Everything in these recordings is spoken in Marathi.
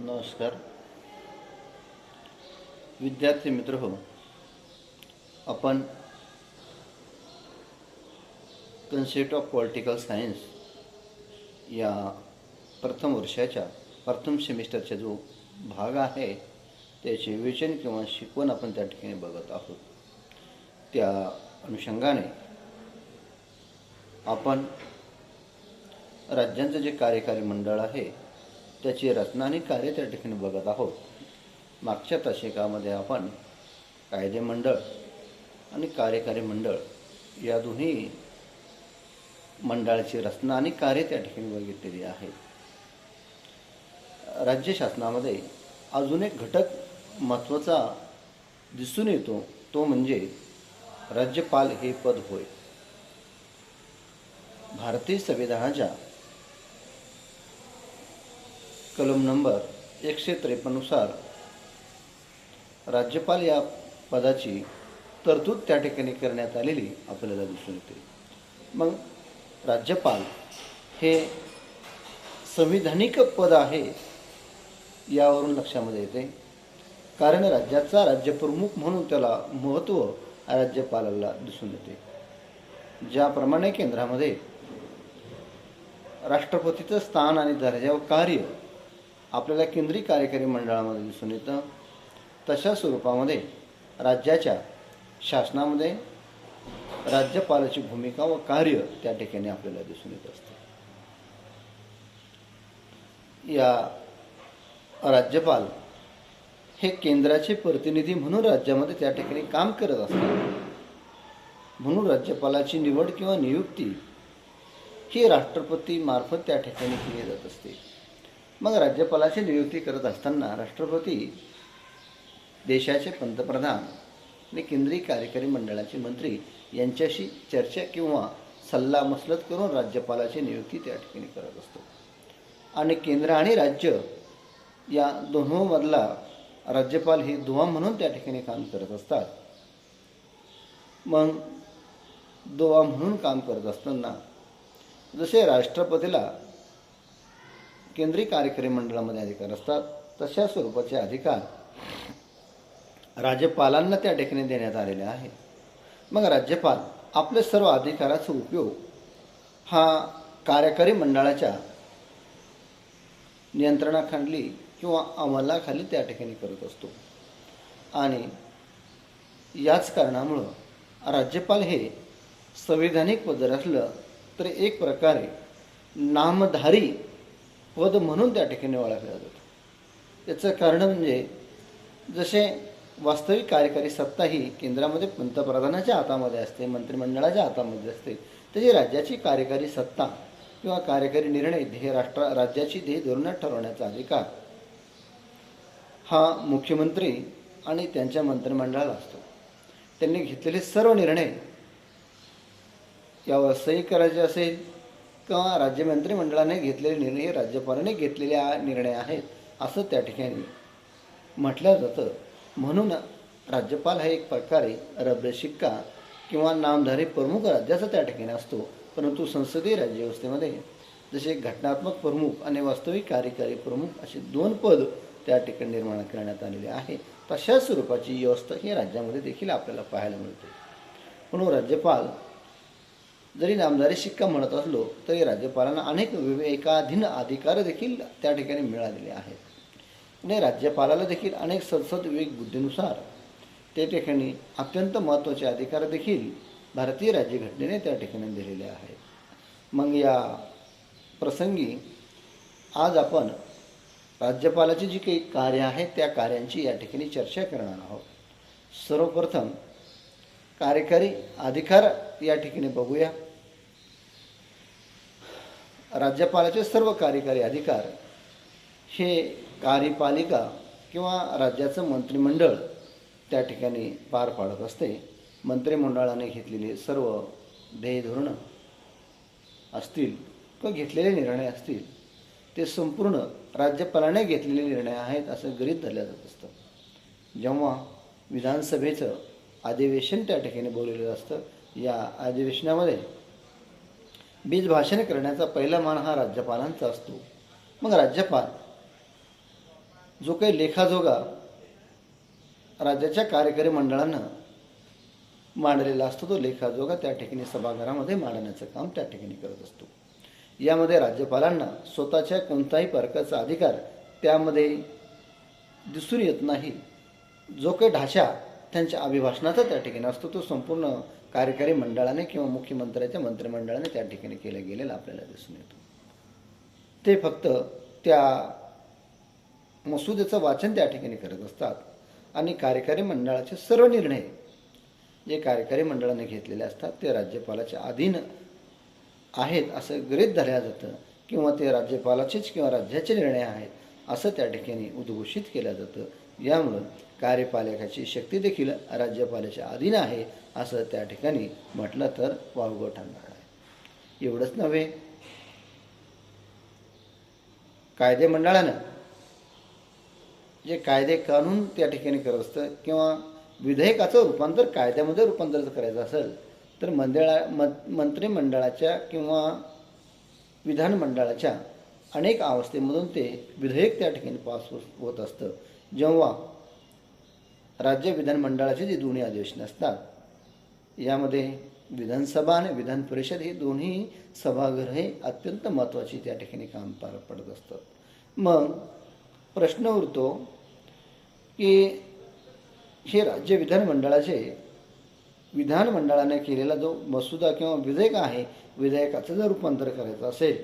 नमस्कार. विद्यार्थी मित्र हो आपण कन्सेप्ट ऑफ पॉलिटिकल सायन्स या प्रथम वर्षाच्या प्रथम सेमिस्टरचा जो भाग आहे त्याचे विवेचन किंवा शिकवण आपण त्या ठिकाणी बघत आहोत. त्या अनुषंगाने आपण राज्यांचं जे कार्यकारी मंडळ आहे त्याची रचना आणि कार्य त्या ठिकाणी बघत आहोत. मागच्या तासिकामध्ये आपण कायदे मंडळ आणि कार्यकारी मंडळ या दोन्ही मंडळाची रचना आणि कार्य त्या ठिकाणी बघितलेली आहे. राज्य शासनामध्ये अजून एक घटक महत्त्वाचा दिसून येतो तो म्हणजे राज्यपाल हे पद होय. भारतीय संविधानाच्या कलम नंबर एकशे त्रेपन्ननुसार राज्यपाल या पदाची तरतूद त्या ठिकाणी करण्यात आलेली आपल्याला दिसून येते. मग राज्यपाल हे संविधानिक पद आहे यावरून लक्षामध्ये येते. कारण राज्याचा राज्यप्रमुख म्हणून त्याला महत्त्व राज्यपालाला दिसून येते. ज्याप्रमाणे केंद्रामध्ये राष्ट्रपतीचं स्थान आणि दर्जा व कार्य आपल्याला केंद्रीय कार्यकारी मंडळामध्ये दिसून येतं. तशा स्वरूपामध्ये राज्याच्या शासनामध्ये राज्यपालाची भूमिका व कार्य त्या ठिकाणी आपल्याला दिसून येत असते. या राज्यपाल हे केंद्राचे प्रतिनिधी म्हणून राज्यामध्ये त्या ठिकाणी काम करत असतात. म्हणून राज्यपालाची निवड किंवा नियुक्ती ही राष्ट्रपतीमार्फत त्या ठिकाणी केली जात असते. मग राज्यपालाची नियुक्ती करत असताना राष्ट्रपती देशाचे पंतप्रधान आणि केंद्रीय कार्यकारी मंडळाचे मंत्री यांच्याशी चर्चा किंवा सल्ला मसलत करून राज्यपालाची नियुक्ती त्या ठिकाणी करत असतो. आणि केंद्र आणि राज्य या दोन्हीमधला राज्यपाल हे दुवा म्हणून त्या ठिकाणी काम करत असतात. मग दुवा म्हणून काम करत असताना जसे राष्ट्रपतीला केंद्रीय कार्यकारी मंडळामध्ये अधिकार असतात. तशा स्वरूपाचे अधिकार राज्यपालांना त्या ठिकाणी देण्यात आलेले आहेत. मग राज्यपाल आपले सर्व अधिकाराचा उपयोग हा कार्यकारी मंडळाच्या नियंत्रणाखाली किंवा अंमलाखाली त्या ठिकाणी करत असतो. आणि याच कारणामुळं राज्यपाल हे संविधानिक पद जर असलं तर एक प्रकारे नामधारी पद म्हणून त्या ठिकाणी ओळखलं जातं याचं कारण म्हणजे जसे वास्तविक कार्यकारी सत्ता ही केंद्रामध्ये पंतप्रधानाच्या हातामध्ये असते मंत्रिमंडळाच्या हातामध्ये असते तशी राज्याची कार्यकारी सत्ता किंवा कार्यकारी निर्णय ध्येय राष्ट्र राज्याची ध्येय धोरणं ठरवण्याचा अधिकार हा मुख्यमंत्री आणि त्यांच्या मंत्रिमंडळाला असतो. त्यांनी घेतलेले सर्व निर्णय यावर सही करायचे असेल किंवा राज्य मंत्रिमंडळाने घेतलेले निर्णय राज्यपालाने घेतलेले निर्णय आहेत असं त्या ठिकाणी म्हटलं जातं. म्हणून राज्यपाल हा एक प्रकारे रब्य शिक्का किंवा नामधारी प्रमुख राज्याचा त्या ठिकाणी असतो परंतु संसदीय राज्यव्यवस्थेमध्ये जसे घटनात्मक प्रमुख आणि वास्तविक कार्यकारी प्रमुख असे दोन पद त्या ठिकाणी निर्माण करण्यात आलेले आहे. तशा स्वरूपाची व्यवस्था ही राज्यामध्ये देखील आपल्याला पाहायला मिळते. म्हणून राज्यपाल जरी नामदारी शिक्का म्हणत असलो तरी राज्यपालांना अनेक विवेकाधीन अधिकार देखील त्या ठिकाणी मिळालेले आहेत. आणि राज्यपालाला देखील अनेक संसद विवेक बुद्धीनुसार त्या ठिकाणी अत्यंत महत्त्वाचे अधिकार देखील भारतीय राज्यघटनेने त्या ठिकाणी दिलेले आहेत. मग या प्रसंगी आज आपण राज्यपालाची जी काही कार्य आहेत त्या कार्यांची या ठिकाणी चर्चा करणार आहोत. सर्वप्रथम कार्यकारी अधिकार या ठिकाणी बघूया. राज्यपालाचे सर्व कार्यकारी अधिकार हे कार्यपालिका किंवा राज्याचं मंत्रिमंडळ त्या ठिकाणी पार पाडत असते. मंत्रिमंडळाने घेतलेली सर्व ध्येय धोरणं असतील किंवा घेतलेले निर्णय असतील ते संपूर्ण राज्यपालाने घेतलेले निर्णय आहेत असं गरीब धरल्या जात असतं. जेव्हा विधानसभेचं अधिवेशन त्या ठिकाणी बोललेलं असतं या अधिवेशनामध्ये बीज भाषण करण्याचा पहिला मान हा राज्यपालांचा असतो. मग राज्यपाल जो काही लेखाजोगा राज्याच्या कार्यकारी मंडळानं मांडलेला असतो तो लेखाजोगा त्या ठिकाणी सभागृहामध्ये मांडण्याचं काम त्या ठिकाणी करत असतो. यामध्ये राज्यपालांना स्वतःच्या कोणताही प्रकारचा अधिकार त्यामध्ये दिसून येत नाही. जो काही ढाचा त्यांच्या अभिभाषणाचा त्या ठिकाणी असतो तो संपूर्ण कार्यकारी मंडळाने किंवा मुख्यमंत्र्याच्या मंत्रिमंडळाने त्या ठिकाणी केलं गेलेलं आपल्याला दिसून येतो. ते फक्त त्या मसुदेचं वाचन त्या ठिकाणी करत असतात आणि कार्यकारी मंडळाचे सर्व निर्णय जे कार्यकारी मंडळाने घेतलेले असतात ते राज्यपालाच्या अधीन आहेत असं गृहीत धरल्या जातं किंवा ते राज्यपालाचेच किंवा राज्याचे निर्णय आहेत असं त्या ठिकाणी उद्घोषित केलं जातं. यामुळं कार्यपालकाची शक्ती देखील राज्यपालाच्या अधीन आहे असं त्या ठिकाणी म्हटलं तर वावगं ठरणार आहे. एवढंच नव्हे कायदे मंडळानं जे कायदे कानून त्या ठिकाणी करत असतं किंवा विधेयकाचं रूपांतर कायद्यामध्ये रूपांतर करायचं असेल तर मंडळा मंत्रिमंडळाच्या किंवा विधानमंडळाच्या अनेक अवस्थेमधून ते विधेयक त्या ठिकाणी पास होत असतं. जेव्हा राज्य विधानमंडळाचे जे दोन्ही अधिवेशन असतात यामध्ये विधानसभा आणि विधान परिषद हे दोन्ही सभागृहे अत्यंत महत्त्वाची त्या ठिकाणी काम पार पडत असतात मग प्रश्न उरतो की हे राज्य विधानमंडळाचे विधानमंडळाने केलेला जो मसुदा किंवा विधेयक आहे विधेयकाचं जर रूपांतर करायचं असेल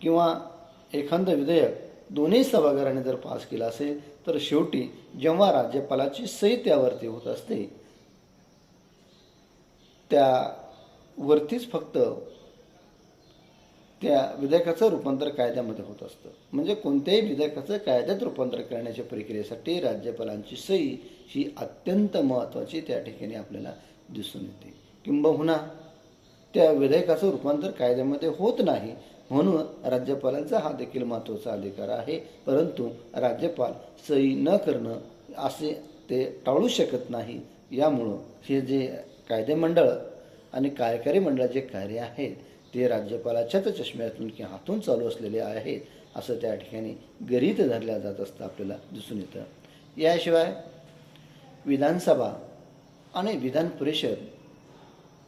किंवा एखादं विधेयक दोन्ही सभागृहाने जर पास केलं असेल तर शेवटी जेव्हा राज्यपालाची सही त्यावरती होत असते त्यावरतीच फक्त त्या विधेयकाचं रूपांतर कायद्यामध्ये होत असतं. म्हणजे कोणत्याही विधेयकाचं कायद्यात रूपांतर करण्याच्या प्रक्रियेसाठी राज्यपालांची सही ही अत्यंत महत्त्वाची त्या ठिकाणी आपल्याला दिसून येते. किंबहुना त्या विधेयकाचं रूपांतर कायद्यामध्ये होत नाही म्हणून राज्यपालांचा हा देखील महत्त्वाचा अधिकार आहे. परंतु राज्यपाल सही न करणं असे ते टाळू शकत नाही. यामुळं हे जे कायदेमंडळ आणि कार्यकारी मंडळाचे कार्य आहेत ते राज्यपालाच्याच चष्म्यातून किंवा हातून चालू असलेले आहेत असं त्या ठिकाणी गरीत धरल्या जात असतं आपल्याला दिसून येतं. याशिवाय विधानसभा आणि विधान परिषद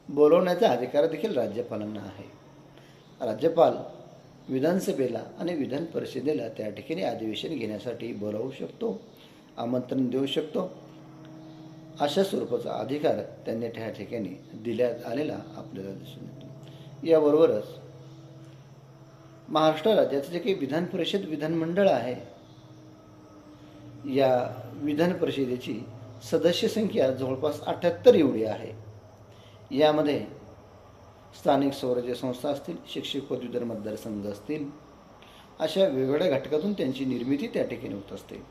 बोलवण्याचा अधिकार देखील राज्यपालांना आहे. राज्यपाल विधानसभेला आणि विधान परिषदेला त्या ठिकाणी अधिवेशन घेण्यासाठी बोलावू शकतो आमंत्रण देऊ शकतो. अशा स्वरूपाचा अधिकार त्यांनी त्या ठिकाणी दिल्यात आलेला आपल्याला दिसून येतो. याबरोबरच महाराष्ट्र राज्याचं जे काही विधान परिषद विधानमंडळ आहे या विधान परिषदेची सदस्य संख्या जवळपास अठ्ठ्याहत्तर एवढी आहे. यामध्ये स्थानिक स्वराज्य संस्था असतील शिक्षक पदवीधर मतदारसंघ असतील अशा वेगवेगळ्या घटकातून त्यांची निर्मिती त्या ठिकाणी होत असते.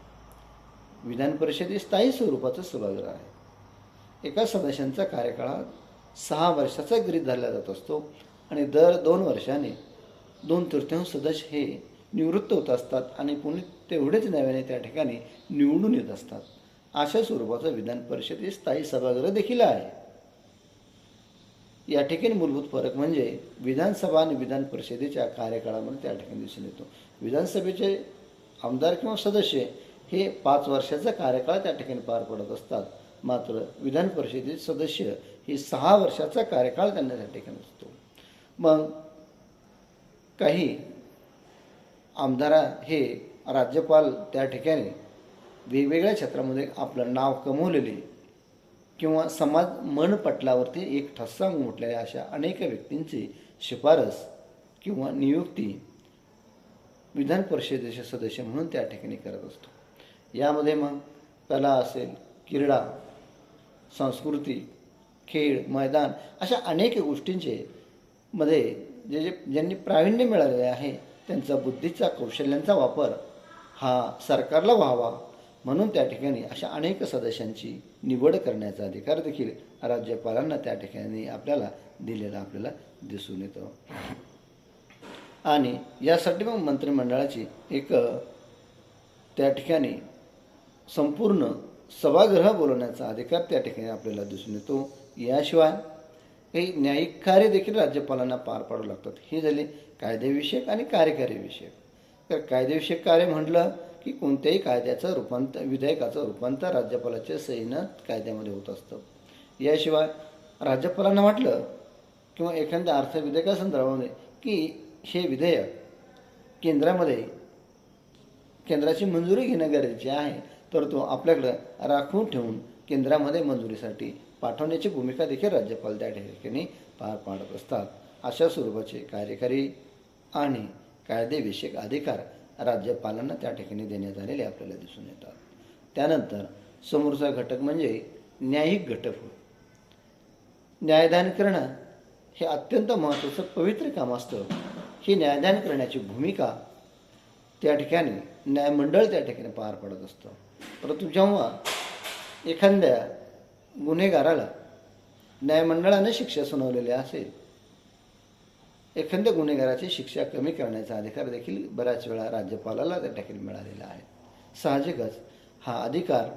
विधान परिषद हे स्थायी स्वरूपाचं सभागृह आहे. एका सदस्यांचा कार्यकाळात सहा वर्षाचा गृहित धरला जात असतो आणि दर दोन वर्षाने दोन तृतीयांश सदस्य हे निवृत्त होत असतात आणि पुणे तेवढेच नव्याने त्या ठिकाणी निवडून येत असतात. अशा स्वरूपाचं विधान परिषद हे स्थायी सभागृह देखील आहे. या ठिकाणी मूलभूत फरक म्हणजे विधानसभा आणि विधान परिषदेच्या कार्यकाळामध्ये त्या ठिकाणी दिसून येतो. विधानसभेचे आमदार किंवा सदस्य हे पाच वर्षाचा कार्यकाळ त्या ठिकाणी पार पडत असतात. मात्र विधान परिषदेचे सदस्य हे सहा वर्षाचा कार्यकाळ त्यांना त्या ठिकाणी असतो. मग काही आमदार हे राज्यपाल त्या ठिकाणी वेगवेगळ्या क्षेत्रामध्ये आपलं नाव कमवलेले किंवा समाज मनपटलावरती एक ठसा उमटलेल्या अशा अनेक व्यक्तींची शिफारस किंवा नियुक्ती विधान परिषदेचे सदस्य म्हणून त्या ठिकाणी करत असतो. यामध्ये मग कला असेल क्रीडा संस्कृती खेळ मैदान अशा अनेक गोष्टींचे मध्ये जे जे ज्यांनी प्रावीण्य मिळालेले आहे त्यांचा बुद्धीचा कौशल्यांचा वापर हा सरकारला व्हावा म्हणून त्या ठिकाणी अशा अनेक सदस्यांची निवड करण्याचा अधिकार देखील राज्यपालांना त्या ठिकाणी आपल्याला दिलेला आपल्याला दिसून येतो. आणि यासाठी मग मंत्रिमंडळाची एक त्या ठिकाणी संपूर्ण सभागृह बोलवण्याचा अधिकार त्या ठिकाणी आपल्याला दिसून येतो. याशिवाय काही न्यायिक कार्य देखील राज्यपालांना पार पाडू लागतात. हे झाले कायदेविषयक आणि कार्यकारीविषयक तर कायदेविषयक कार्य म्हटलं की कोणत्याही कायद्याचं रूपांतर विधेयकाचं रूपांतर राज्यपालाच्या सहीनं कायद्यामध्ये होत असतं. याशिवाय राज्यपालांना वाटलं किंवा एखाद्या अर्थविधेयकासंदर्भामध्ये की हे विधेयक केंद्रामध्ये केंद्राची मंजुरी घेणं गरजेचे आहे तर तो आपल्याकडं राखून ठेवून केंद्रामध्ये मंजुरीसाठी पाठवण्याची भूमिका देखील राज्यपाल त्या ठिकाणी पार पाडत असतात. अशा स्वरूपाचे कार्यकारी आणि कायदेविषयक अधिकार राज्यपालांना त्या ठिकाणी देण्यात आलेले आपल्याला दिसून येतात. त्यानंतर समोरचा घटक म्हणजे न्यायिक घटक होय. न्यायदान करणं हे अत्यंत महत्त्वाचं पवित्र काम असतं. ही न्यायदान करण्याची भूमिका त्या ठिकाणी न्यायमंडळ त्या ठिकाणी पार पडत असतं. परंतु जेव्हा एखाद्या गुन्हेगाराला न्यायमंडळाने शिक्षा सुनावलेली असेल एखाद्या गुन्हेगाराची शिक्षा कमी करण्याचा अधिकार देखील बऱ्याच वेळा राज्यपालाला त्या ठिकाणी मिळालेला आहे. साहजिकच हा अधिकार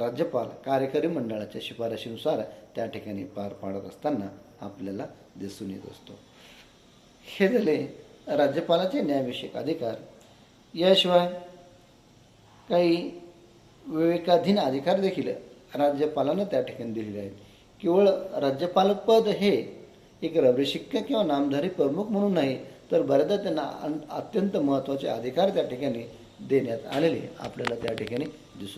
राज्यपाल कार्यकारी मंडळाच्या शिफारशीनुसार त्या ठिकाणी पार पाडत असताना आपल्याला दिसून येत असतो. हे झाले राज्यपालाचे न्यायविषयक अधिकार. याशिवाय काही विवेकाधीन अधिकार देखील राज्यपालांना त्या ठिकाणी दिलेले आहेत. केवळ राज्यपालपद हे एक रबरेशिक्का किंवा नामधारी प्रमुख म्हणून नाही तर बऱ्याचदा त्यांना अत्यंत महत्त्वाचे अधिकार त्या ठिकाणी देण्यात आलेले आपल्याला त्या ठिकाणी दिसून